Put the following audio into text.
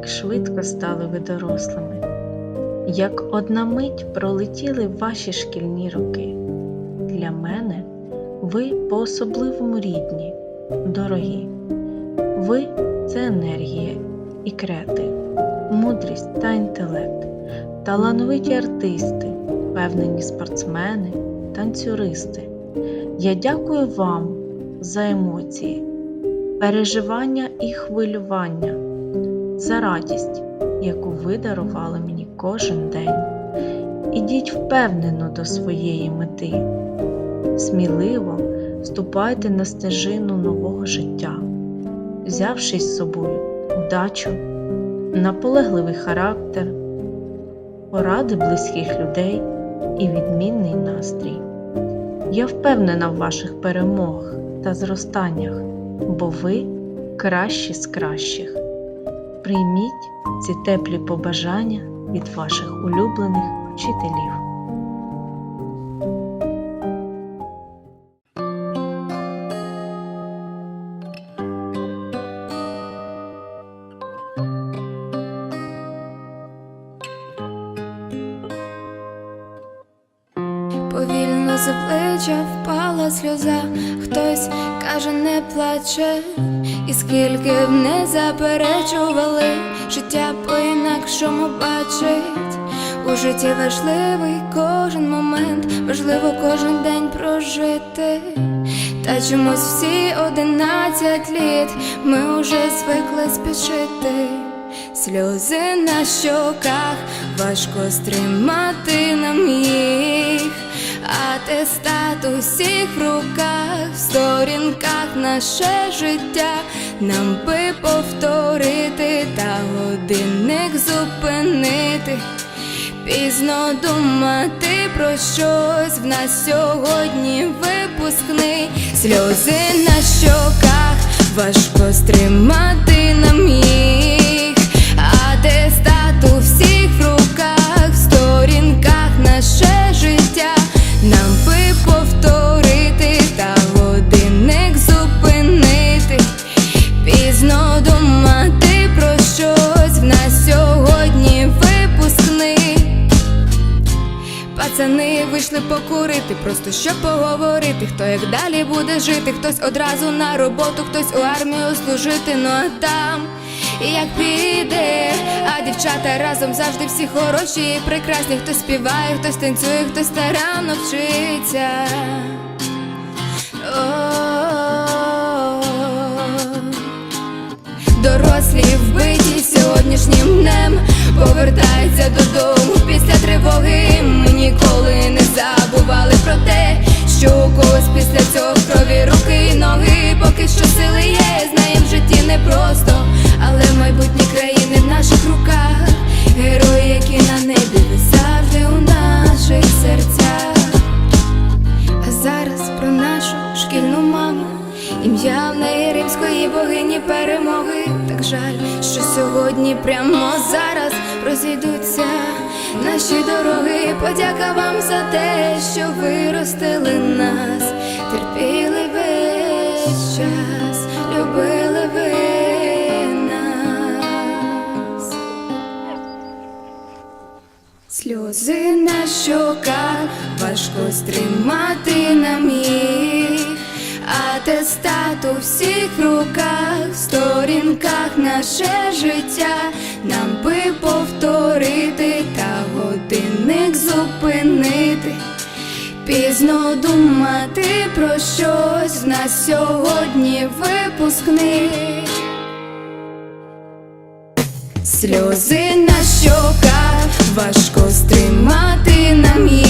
як швидко стали ви дорослими, як одна мить пролетіли ваші шкільні роки. Для мене ви по-особливому рідні, дорогі. Ви це енергія і креатив, мудрість та інтелект, талановиті артисти, впевнені спортсмени, танцюристи. Я дякую вам за емоції, переживання і хвилювання, за радість, яку ви дарували мені кожен день. Ідіть впевнено до своєї мети, сміливо вступайте на стежину нового життя, взявши з собою удачу, наполегливий характер, поради близьких людей і відмінний настрій. Я впевнена в ваших перемогах та зростаннях, бо ви кращі з кращих. Прийміть ці теплі побажання від ваших улюблених вчителів. Плеча впала сльоза, хтось каже, не плаче, і скільки б не заперечували, життя по-інакшому бачить. У житті важливий кожен момент, важливо кожен день прожити. Та чомусь всі одинадцять літ ми уже звикли спішити. Сльози на щоках важко стримати нам їх, атестат усіх в руках, в сторінках наше життя, нам би повторити та годинник зупинити. Пізно думати про щось в нас сьогодні випускний. Сльози на щоках, важко стримати покурити, просто щоб поговорити, хто як далі буде жити, хтось одразу на роботу, хтось у армію служити, ну а там як піде, а дівчата разом завжди всі хороші і прекрасні, хтось співає, хтось танцює, хтось старанно вчиться. О-о-о. Дорослі вбиті сьогоднішнім днем повертаються додому після тривоги. Ми ніколи не забували про те, що у когось після цього крові руки ноги. Поки що сили є, знаєм в жаль, що сьогодні прямо зараз розійдуться наші дороги. Подяка вам за те, що ви ростили нас, терпіли весь час, любили ви нас. Сльози на щоках важко стримати нам їх, атестат у всіх руках, сторінках наше життя, нам би повторити та годинник зупинити. Пізно думати про щось в нас сьогодні випускний. Сльози на щоках важко стримати нам їх,